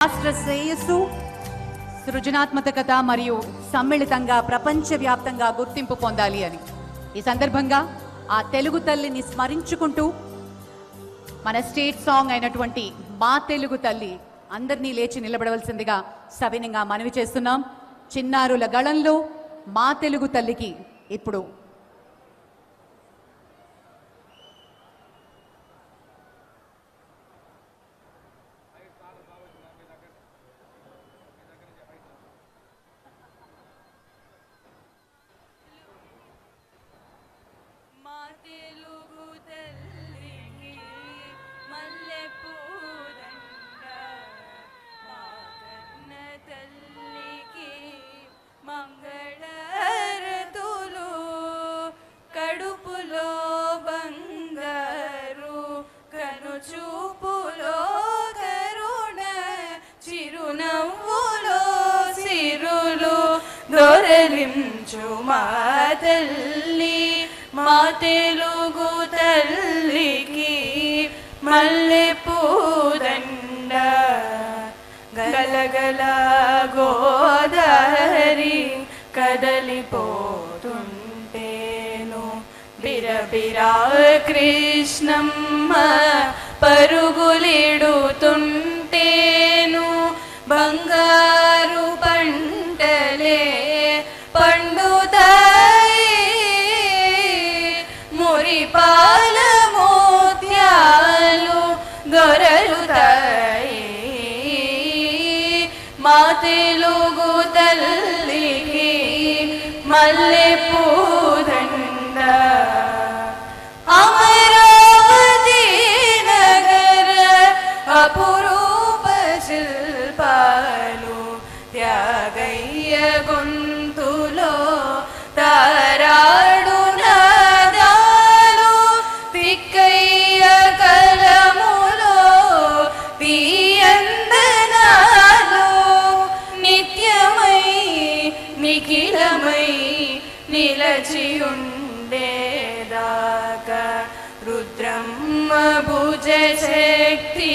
రాష్ట్ర శ్రేయస్సు సృజనాత్మకత మరియు సమ్మిళితంగా ప్రపంచవ్యాప్తంగా గుర్తింపు పొందాలి అని. ఈ సందర్భంగా ఆ తెలుగు తల్లిని స్మరించుకుంటూ మన స్టేట్ సాంగ్ అయినటువంటి మా తెలుగు తల్లి అందరినీ లేచి నిలబడవలసిందిగా సవినంగా మనవి చేస్తున్నాం. చిన్నారుల గళంలో మా తెలుగు తల్లికి ఇప్పుడు దొరలించు మా తల్లి మా తెలుగు తల్లికి మల్లె పూదండ. గలగల గోదావరి కదలిపోతుంటేను. బిరబిరా కృష్ణమ్మ పరుగులిడుతుంటేను పంటలే పండుతాయి మురిపాల మోత్యాలు దొరలుతాయి మా తెలుగు తల్లికి మల్లె పూదండ అమరావతి నగర అపురూప निलचियुण्डेदाक रुद्रम् भुज शक्ति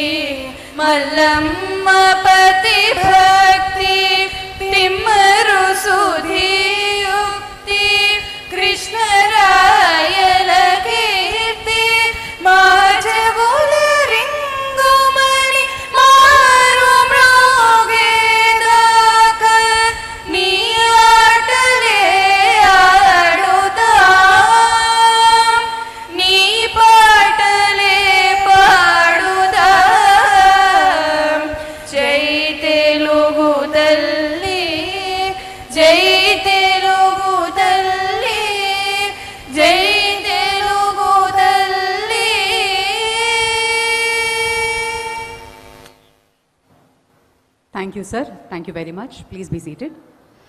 मल्लम्पति भक्ति निमरुसुधि Thank you, sir. Thank you very much. Please be seated.